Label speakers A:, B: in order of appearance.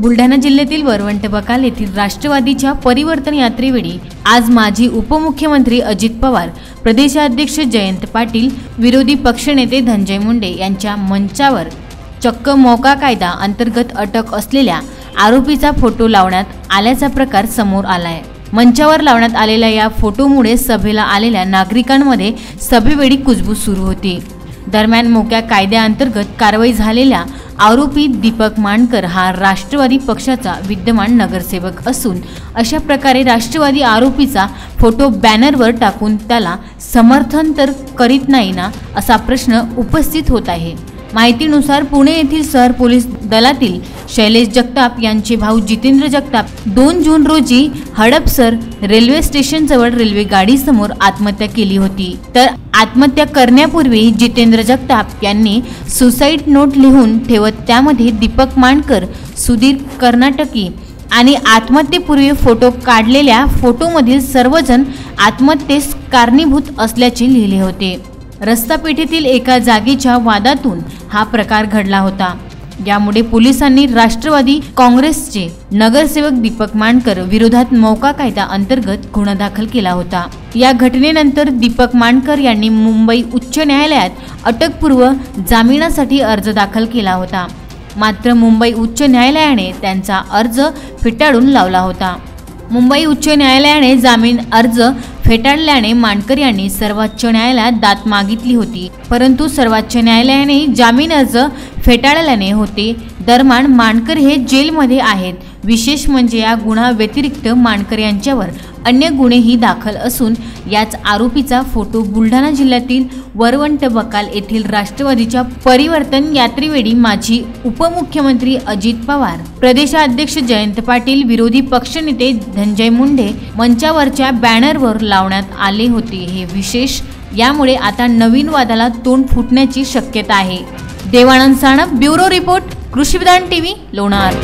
A: बुलढाणा जिल्ह्यातील वरवंट बकाल येथील राष्ट्रवादीच्या परिवर्तन यात्रेवेळी आज माजी उपमुख्यमंत्री अजित पवार प्रदेशाध्यक्ष जयंत पाटील विरोधी पक्षनेते धनंजय मुंडे यांच्या मंचावर चक्क मोका कायदा अंतर्गत अटक असलेल्या आरोपीचा फोटो लावण्यात आल्याचा प्रकार समोर आलाय. मंचावर लावण्यात आलेल्या या फोटोमुळे सभेला आलेल्या नागरिकांमध्ये सभेवेळी कुजबूज सुरू होती. दरम्यान मोक्या कायद्याअंतर्गत कारवाई झालेल्या आरोपी दीपक मानकर हा राष्ट्रवादी पक्षाचा विद्यमान नगरसेवक असून अशा प्रकारे राष्ट्रवादी आरोपीचा फोटो बॅनरवर टाकून त्याला समर्थन तर करीत नाही ना असा प्रश्न उपस्थित होत आहे. माहितीनुसार पुणे येथील शहर पोलीस दलातील शैलेश जगताप यांचे भाऊ जितेंद्र जगताप दोन जून रोजी हडपसर रेल्वे स्टेशनजवळ रेल्वे गाडीसमोर आत्महत्या केली होती. तर आत्महत्या करण्यापूर्वी जितेंद्र जगताप यांनी सुसाईड नोट लिहून ठेवत त्यामध्ये दीपक मांडकर सुधीर कर्नाटकी आणि आत्महत्येपूर्वी फोटो काढलेल्या फोटोमधील सर्वजण आत्महत्येस कारणीभूत असल्याचे लिहिले होते. रस्ता पेठेतील एका जागेच्या वादातून हा प्रकार घडला होता. यामुळे पोलिसांनी राष्ट्रवादी काँग्रेसचे नगरसेवक दीपक मानकर विरोधात मौका कायदा अंतर्गत गुन्हा दाखल केला होता. या घटनेनंतर दीपक मानकर यांनी मुंबई उच्च न्यायालयात अटकपूर्व जामिनासाठी अर्ज दाखल केला होता. मात्र मुंबई उच्च न्यायालयाने त्यांचा अर्ज फेटाळून लावला होता. मुंबई उच्च न्यायालयाने जामीन अर्ज फेटाळल्याने मानकर यांनी सर्वोच्च न्यायालयात दाद मागितली होती. परंतु सर्वोच्च न्यायालयाने जामीन अर्ज फेटाळल्याने होते. दरम्यान मानकर हे जेलमध्ये आहेत. विशेष म्हणजे या गुन्हा व्यतिरिक्त मानकर यांच्यावर अन्य गुन्हेही दाखल असून याच आरोपीचा फोटो बुलढाणा जिल्ह्यातील वरवंट बकाल येथील राष्ट्रवादीच्या परिवर्तन यात्रेवेळी माजी उपमुख्यमंत्री अजित पवार प्रदेशाध्यक्ष जयंत पाटील विरोधी पक्षनेते धनंजय मुंडे मंचावरच्या बॅनरवर लावण्यात आले होते. हे विशेष यामुळे आता नवीन वादाला तोंड फुटण्याची शक्यता आहे. Devanand Sanap bureau report Krushividhan TV Lonar.